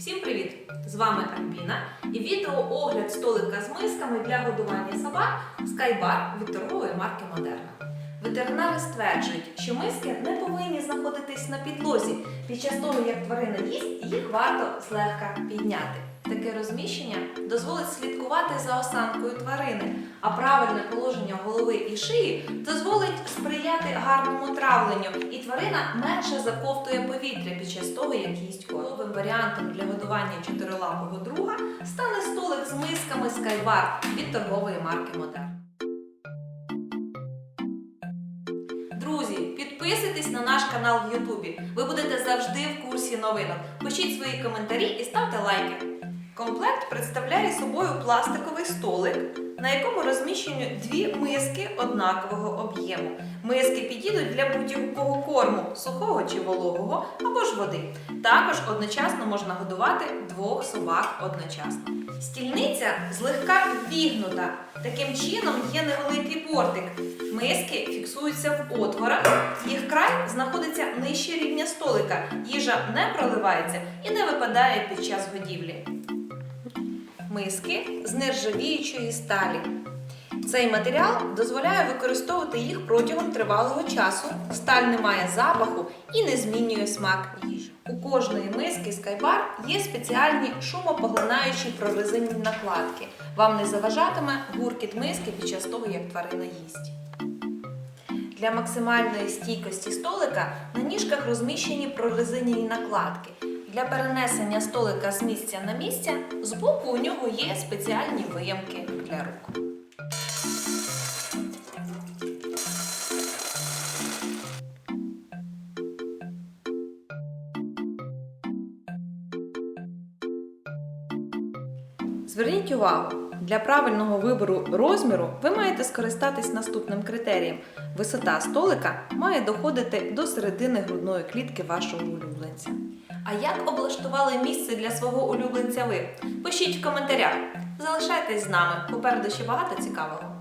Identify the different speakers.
Speaker 1: Всім привіт! З вами Альбіна і відеоогляд столика з мисками для годування собак Skybar від торгової марки Модерна. Ветеринари стверджують, що миски не повинні знаходитись на підлозі. Під час того, як тварина їсть, їх варто злегка підняти. Таке розміщення дозволить слідкувати за осанкою тварини, а правильне положення голови і шиї дозволить сприяти гарному травленню, і тварина менше заковтує повітря під час того, як їсть корм. Новим варіантом для годування чотирилапого друга стане столик з мисками Skybar від торгової марки Модерн. Друзі, підписуйтесь на наш канал в Ютубі. Ви будете завжди в курсі новинок. Пишіть свої коментарі і ставте лайки. Комплект представляє собою пластиковий столик, на якому розміщені дві миски однакового об'єму. Миски підійдуть для будь-якого корму, сухого чи вологого, або ж води. Також одночасно можна годувати двох собак одночасно. Стільниця злегка ввігнута. Таким чином є невеликий бортик. Миски фіксуються в отворах, їх край знаходиться нижче рівня столика. Їжа не проливається і не випадає під час годівлі. Миски з нержавіючої сталі. Цей матеріал дозволяє використовувати їх протягом тривалого часу. Сталь не має запаху і не змінює смак їжі. У кожної миски Skybar є спеціальні шумопоглинаючі прорезинні накладки. Вам не заважатиме гуркіт миски під час того, як тварина їсть. Для максимальної стійкості столика на ніжках розміщені прорезинені накладки. Для перенесення столика з місця на місце збоку у нього є спеціальні виямки для рук. Зверніть увагу, для правильного вибору розміру ви маєте скористатись наступним критерієм. Висота столика має доходити до середини грудної клітки вашого улюбленця. А як облаштували місце для свого улюбленця ви? Пишіть в коментарях. Залишайтесь з нами, попереду ще багато цікавого.